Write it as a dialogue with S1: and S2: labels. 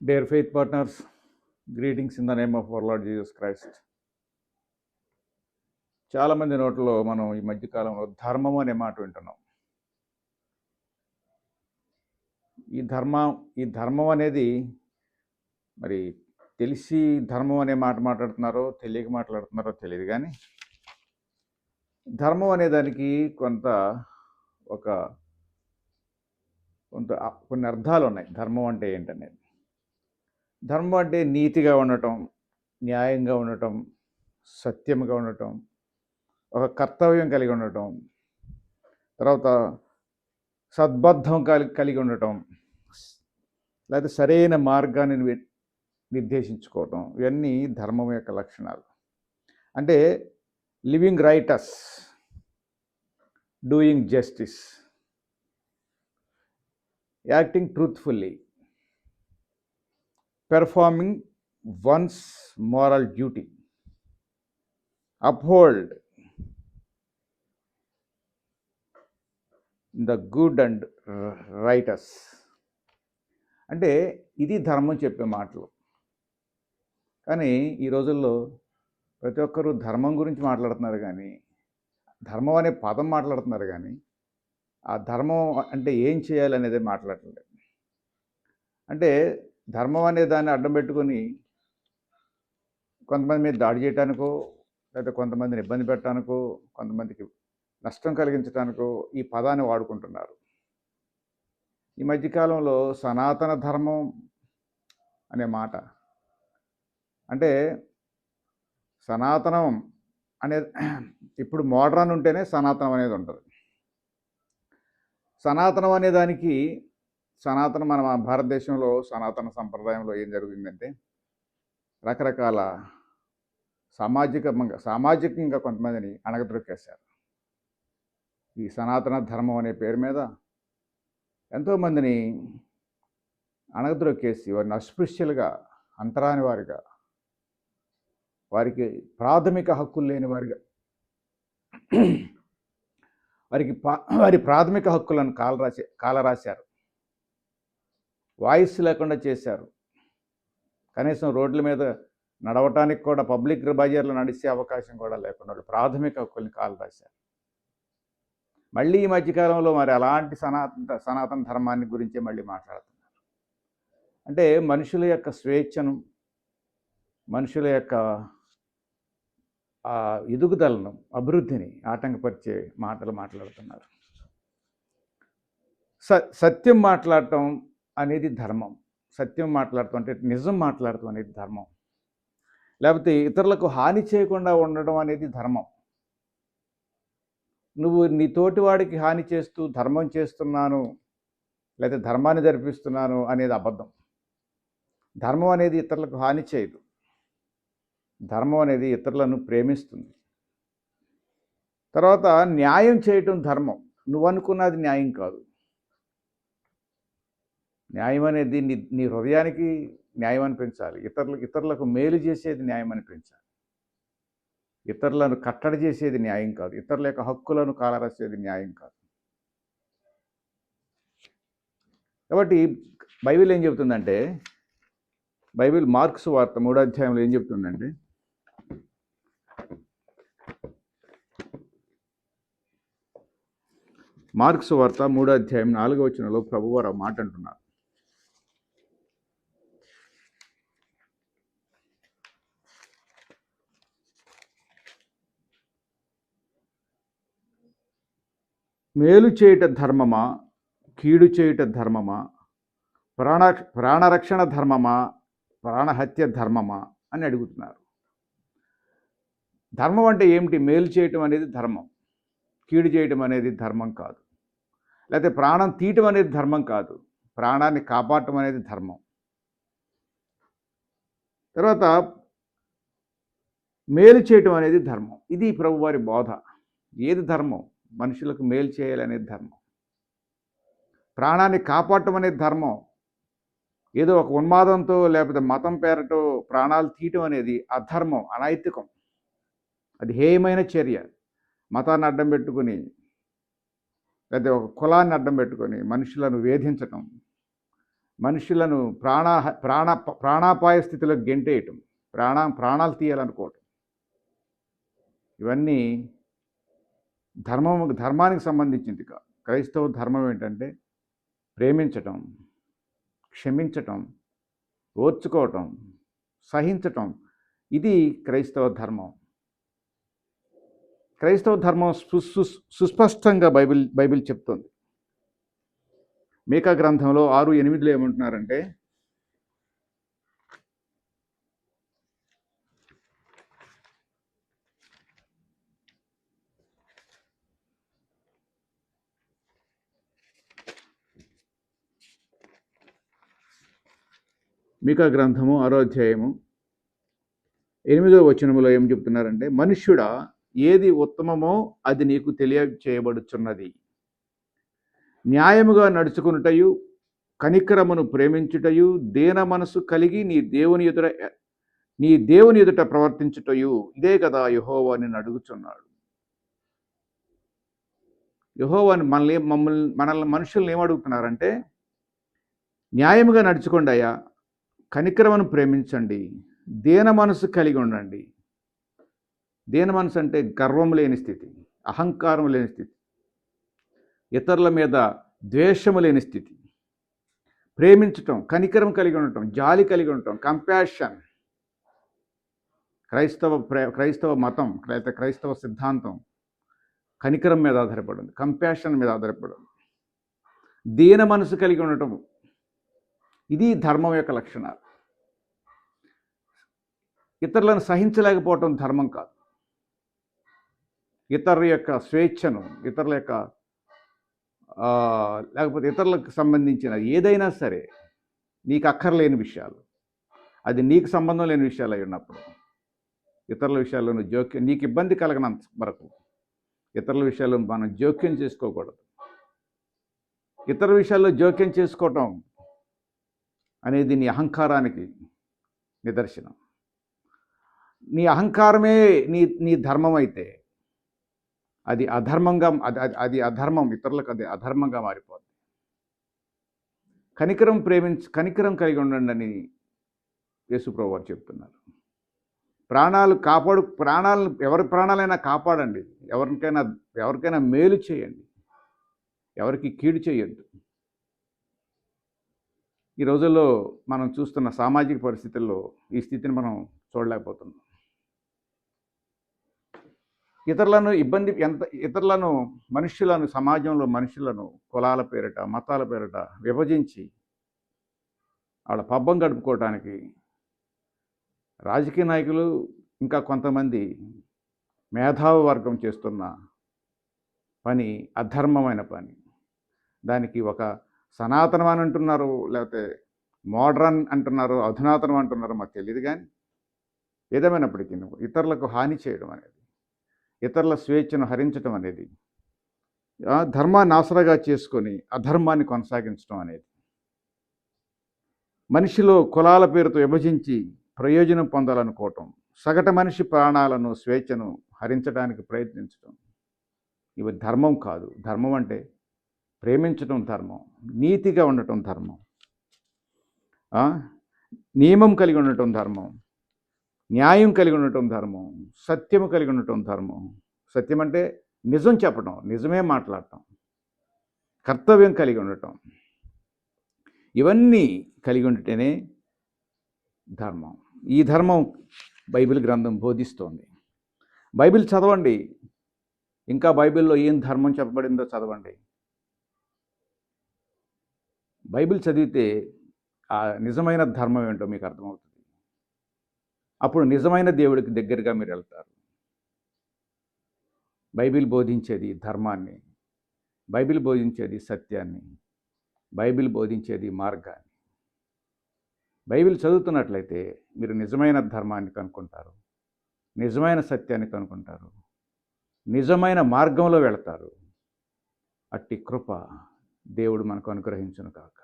S1: Dear faith partners, greetings in the name of our Lord Jesus Christ చాలామంది నోట్లో మనం ఈ మధ్యకాలంలో ధర్మం అనే మాట వింటున్నాం. ఈ ధర్మం ఈ ధర్మం అనేది మరి తెలిసి ధర్మం అనే మాట మాట్లాడుతున్నారో తెలియక మాట్లాడుతున్నారో తెలియదు కానీ ధర్మం అనే దానికి కొంత ఒక కొంత కొన్ని అర్థాలు ఉన్నాయి. ధర్మం అంటే ఏంటనేది. ధర్మం అంటే నీతిగా ఉండటం న్యాయంగా ఉండటం సత్యముగా ఉండటం ఒక కర్తవ్యం కలిగి ఉండటం తర్వాత సద్బద్ధం కలిగి కలిగి ఉండటం లేకపోతే సరైన మార్గాన్ని నిర్దేశించుకోవటం ఇవన్నీ ధర్మం యొక్క లక్షణాలు. అంటే living righteous doing justice acting truthfully. Performing one's moral duty uphold the good and r- అంటే ఇది ధర్మం చెప్పే మాటలు. కానీ ఈ రోజుల్లో ప్రతి ఒక్కరూ ధర్మం గురించి మాట్లాడుతున్నారు కానీ ధర్మం అనే పదం మాట్లాడుతున్నారు కానీ ఆ ధర్మం అంటే ఏం చేయాలి అనేది అంటే ధర్మం అనే దాన్ని అడ్డం పెట్టుకొని కొంతమంది మీద దాడి చేయటానికో లేదా కొంతమందిని ఇబ్బంది పెట్టడానికో కొంతమందికి నష్టం కలిగించడానికో ఈ పదాన్ని వాడుకుంటున్నారు. ఈ మధ్యకాలంలో సనాతన ధర్మం అనే మాట. అంటే సనాతనం అనేది ఇప్పుడు మోడ్రన్ ఉంటేనే సనాతనం అనేది ఉంటుంది. సనాతనం అనే దానికి సనాతన మన భారతదేశంలో సనాతన సంప్రదాయంలో ఏం జరిగిందంటే రకరకాల సామాజిక సామాజికంగా కొంతమందిని అణగద్రొక్కేశారు ఈ సనాతన ధర్మం అనే పేరు మీద ఎంతోమందిని అణగద్రొక్కేసి వారిని అస్పృశ్యులుగా అంతరాని వారిగా వారికి ప్రాథమిక హక్కులు లేని వారిగా వారికి పా వారి ప్రాథమిక హక్కులను కాలరాసే కాలరాశారు. వాయిస్ లేకుండా చేశారు. కనీసం రోడ్ల మీద నడవటానికి కూడా పబ్లిక్ బజార్లో నడిచే అవకాశం కూడా లేకుండా ప్రాథమిక హక్కుల్ని కాలు రాశారు. మళ్ళీ ఈ మధ్యకాలంలో మరి అలాంటి సనాతన సనాతన ధర్మాన్ని గురించి మళ్ళీ మాట్లాడుతున్నారు. అంటే మనుషుల యొక్క స్వేచ్ఛను మనుషుల యొక్క ఎదుగుదలను అభివృద్ధిని ఆటంకపరిచే మాటలు మాట్లాడుతున్నారు. స సత్యం మాట్లాడటం అనేది ధర్మం. సత్యం మాట్లాడటం అంటే నిజం మాట్లాడుతూ అనేది ధర్మం. లేకపోతే ఇతరులకు హాని చేయకుండా ఉండడం అనేది ధర్మం. నువ్వు నీ తోటివాడికి హాని చేస్తూ ధర్మం చేస్తున్నాను లేకపోతే ధర్మాన్ని జరిపిస్తున్నాను అనేది అబద్ధం. ధర్మం అనేది ఇతరులకు హాని చేయదు. ధర్మం అనేది ఇతరులను ప్రేమిస్తుంది. తర్వాత న్యాయం చేయటం ధర్మం. నువ్వు అనుకున్నది న్యాయం కాదు. న్యాయం అనేది నీ నీ హృదయానికి న్యాయం అనిపించాలి ఇతరులకు ఇతరులకు మేలు చేసేది న్యాయం అనిపించాలి ఇతరులను కట్టడి చేసేది న్యాయం కాదు. ఇతరుల యొక్క హక్కులను కాలరాసేది న్యాయం కాదు. కాబట్టి బైబిల్ ఏం చెబుతుందంటే బైబిల్ మార్క్స్ వార్త మూడో అధ్యాయంలో ఏం చెప్తుందంటే మార్క్స్ వార్త మూడో అధ్యాయం నాలుగో వచనంలో ప్రభువారు మాట అంటున్నారు మేలు చేయుట ధర్మమా? కీడు చేయుట ధర్మమా? ప్రాణ ప్రాణరక్షణ ధర్మమా? ప్రాణహత్య ధర్మమా? అని అడుగుతున్నారు. ధర్మం అంటే ఏమిటి? మేలు చేయటం అనేది ధర్మం. కీడు చేయటం అనేది ధర్మం కాదు. లేకపోతే ప్రాణం తీయటం అనేది ధర్మం కాదు. ప్రాణాన్ని కాపాడటం అనేది ధర్మం. తర్వాత మేలు చేయటం అనేది ధర్మం. ఇది ప్రభువారి బోధ. ఏది ధర్మం? మనుషులకు మేలు చేయాలనే ధర్మం. ప్రాణాన్ని కాపాడటం అనేది ధర్మం. ఏదో ఒక ఉన్మాదంతో లేకపోతే మతం పేరటో ప్రాణాలు తీయటం అనేది అధర్మం అనైతికం. అది హేయమైన చర్య. మతాన్ని అడ్డం పెట్టుకుని లేదా ఒక కులాన్ని అడ్డం పెట్టుకొని మనుషులను వేధించటం. మనుషులను ప్రాణ ప్రాణ ప్రాణాపాయ స్థితిలో గెంటేయటం. ప్రాణ ప్రాణాలు తీయాలనుకోవటం. ఇవన్నీ ధర్మం ధర్మానికి సంబంధించింది క్రైస్తవ ధర్మం ఏంటంటే ప్రేమించటం క్షమించటం ఓర్చుకోవటం సహించటం. ఇది క్రైస్తవ ధర్మం. క్రైస్తవ ధర్మం సు సుస్పష్టంగా బైబిల్ బైబిల్ చెప్తుంది. మేకా గ్రంథంలో ఆరు ఎనిమిదిలో ఏమంటున్నారంటే మికా గ్రంథము ఆరో అధ్యాయము ఎనిమిదో వచనములో ఏం చెప్తున్నారంటే మనుష్యుడా ఏది ఉత్తమమో అది నీకు తెలియచేయబడుచున్నది. న్యాయముగా నడుచుకునుటయు కనికరమును ప్రేమించుటయు దేన మనసు కలిగి నీ దేవుని ఎదుట నీ దేవుని ఎదుట ప్రవర్తించుటయు ఇదే కదా యహోవా అడుగుచున్నాడు. యహోవాని మనల్ని మమ్మల్ని మనల్ని మనుషుల్ని ఏమడుగుతున్నారంటే న్యాయముగా నడుచుకోండి అయ్యా కనికరమును ప్రేమించండి. దేన మనసు కలిగి ఉండండి. దేన మనసు అంటే గర్వం లేని స్థితి అహంకారం లేని స్థితి ఇతరుల మీద ద్వేషము లేని స్థితి. ప్రేమించటం కనికరం కలిగి ఉండటం జాలి కలిగి ఉండటం కంపాషన్ క్రైస్తవ ప్రే క్రైస్తవ మతం లేకపోతే క్రైస్తవ సిద్ధాంతం కనికరం మీద ఆధారపడింది కంపాషన్ మీద ఆధారపడింది. దీన మనసు కలిగి ఉండటం ఇది ధర్మం యొక్క లక్షణాలు. ఇతరులను సహించలేకపోవటం ధర్మం కాదు. ఇతరుల యొక్క స్వేచ్ఛను ఇతరుల యొక్క లేకపోతే ఇతరులకు సంబంధించిన ఏదైనా సరే నీకు అక్కర్లేని విషయాలు అది నీకు సంబంధం లేని విషయాలు అయి ఉన్నప్పుడు ఇతరుల విషయాల్లోనూ జోక్యం నీకు ఇబ్బంది కలగనంత వరకు ఇతరుల విషయాల్లో మనం జోక్యం చేసుకోకూడదు. ఇతర విషయాల్లో జోక్యం చేసుకోవటం అనేది నీ అహంకారానికి నిదర్శనం. నీ అహంకారమే నీ నీ ధర్మం అయితే అది అధర్మంగా అది అది- అధర్మం ఇతరులకు అది అధర్మంగా మారిపోతుంది కనికరం ప్రేమించి కనికరం కలిగి ఉండండి అని యేసుప్రభు వారు చెప్తున్నారు. ప్రాణాలు కాపాడు ప్రాణాలను ఎవరి ప్రాణాలైనా కాపాడండి. ఎవరికైనా ఎవరికైనా మేలు చేయండి. ఎవరికి కీడు చేయొద్దు. ఈ రోజుల్లో మనం చూస్తున్న సామాజిక పరిస్థితుల్లో ఈ స్థితిని మనం చూడలేకపోతున్నాం. ఇతరులను ఇబ్బంది ఎంత ఇతరులను మనుషులను సమాజంలో మనుషులను కులాల పేరిట మతాల పేరిట విభజించి వాళ్ళ పబ్బం గడుపుకోవటానికి రాజకీయ నాయకులు ఇంకా కొంతమంది మేధావ వర్గం చేస్తున్న పని అధర్మమైన పని. దానికి ఒక సనాతనం అని అంటున్నారు లేకపోతే మోడ్రన్ అంటున్నారు అధునాతనం అంటున్నారు మాకు తెలియదు కానీ ఏదేమైనప్పటికీ ఇతరులకు హాని చేయడం అనేది ఇతరుల స్వేచ్ఛను హరించటం అనేది ధర్మాన్ని ఆసరాగా చేసుకొని అధర్మాన్ని కొనసాగించడం అనేది. మనిషిలో కులాల పేరుతో విభజించి ప్రయోజనం పొందాలనుకోవటం సగటు మనిషి ప్రాణాలను స్వేచ్ఛను హరించడానికి ప్రయత్నించడం ఇవి ధర్మం కాదు. ధర్మం అంటే ప్రేమించడం ధర్మం నీతిగా ఉండటం ధర్మం. నియమం కలిగి ఉండటం ధర్మం. న్యాయం కలిగి ఉండటం ధర్మం సత్యము కలిగి ఉండటం ధర్మం. సత్యం అంటే నిజం చెప్పడం నిజమే మాట్లాడటం కర్తవ్యం కలిగి ఉండటం. ఇవన్నీ కలిగి ఉంటేనే ధర్మం. ఈ ధర్మం బైబిల్ గ్రంథం బోధిస్తోంది. బైబిల్ చదవండి. ఇంకా బైబిల్లో ఏం ధర్మం చెప్పబడిందో చదవండి. బైబిల్ చదివితే ఆ నిజమైన ధర్మం ఏంటో మీకు అర్థమవుతుంది. అప్పుడు నిజమైన దేవుడికి దగ్గరగా మీరు వెళ్తారు. బైబిల్ బోధించేది ధర్మాన్ని బైబిల్ బోధించేది సత్యాన్ని బైబిల్ బోధించేది మార్గాన్ని. బైబిల్ చదువుతున్నట్లయితే మీరు నిజమైన ధర్మాన్ని కనుక్కుంటారు నిజమైన సత్యాన్ని కనుక్కుంటారు నిజమైన మార్గంలో వెళతారు. అట్టి కృప దేవుడు మనకు అనుగ్రహించును కాక